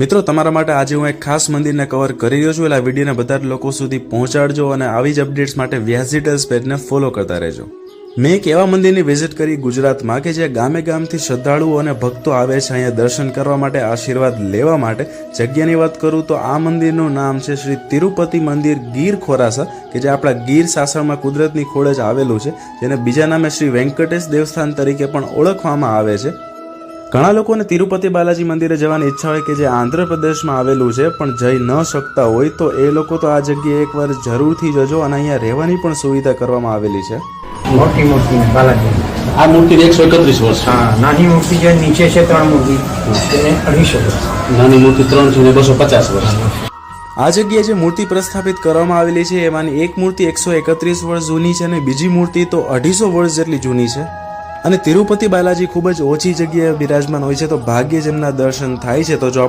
મિત્રો, તમારા માટે આજે હું એક ખાસ મંદિરને કવર કરી રહ્યો છું. એટલે આ વિડીયોને બધા જ લોકો સુધી પહોંચાડજો અને આવી જ અપડેટ્સ માટે વ્યાસ ડિટેલ્સ પેજને ફોલો કરતા રહેજો. મેં એક એવા મંદિરની વિઝિટ કરી ગુજરાતમાં કે જ્યાં ગામે ગામથી શ્રદ્ધાળુઓ અને ભક્તો આવે છે અહીંયા દર્શન કરવા માટે, આશીર્વાદ લેવા માટે. જગ્યાની વાત કરું તો આ મંદિરનું નામ છે શ્રી તિરુપતિ મંદિર ગીર ખોરાસા, કે જે આપણા ગીર સાસણમાં કુદરતની ખોળે જ આવેલું છે, જેને બીજા નામે શ્રી વેંકટેશ દેવસ્થાન તરીકે પણ ઓળખવામાં આવે છે. ઘણા લોકોને તિરુપતિ બાલાજી મંદિરે જવાની ઈચ્છા હોય કે જે આંધ્રપ્રદેશમાં આવેલું છે પણ જઈ ન શકતા હોય તો એ લોકો તો આ જગ્યાએ એકવાર જરૂરથી જજો અને અહીંયા રહેવાની પણ સુવિધા કરવામાં આવેલી છે. મોટી મૂર્તિ બાલાજી. આ મૂર્તિ એકસો એકત્રીસ વર્ષ. હા નાની મૂર્તિ જે નીચે છે ત્રણ મૂર્તિ તેને અઢીસો વર્ષ. નાની મૂર્તિ ત્રણ છે ને બસો પચાસ વર્ષ. આ જગ્યાએ જે મૂર્તિ પ્રસ્થાપિત કરવામાં આવેલી છે એમાંની એક મૂર્તિ એકસો એકત્રીસ વર્ષ જૂની છે અને બીજી મૂર્તિ તો અઢીસો વર્ષ જેટલી જૂની છે. અને તિરુપતિ બાલાજી ખૂબ જ ઓછી જગ્યાએ બિરાજમાન હોય છે, તો ભાગ્યે જ એમના દર્શન થાય છે. તો જો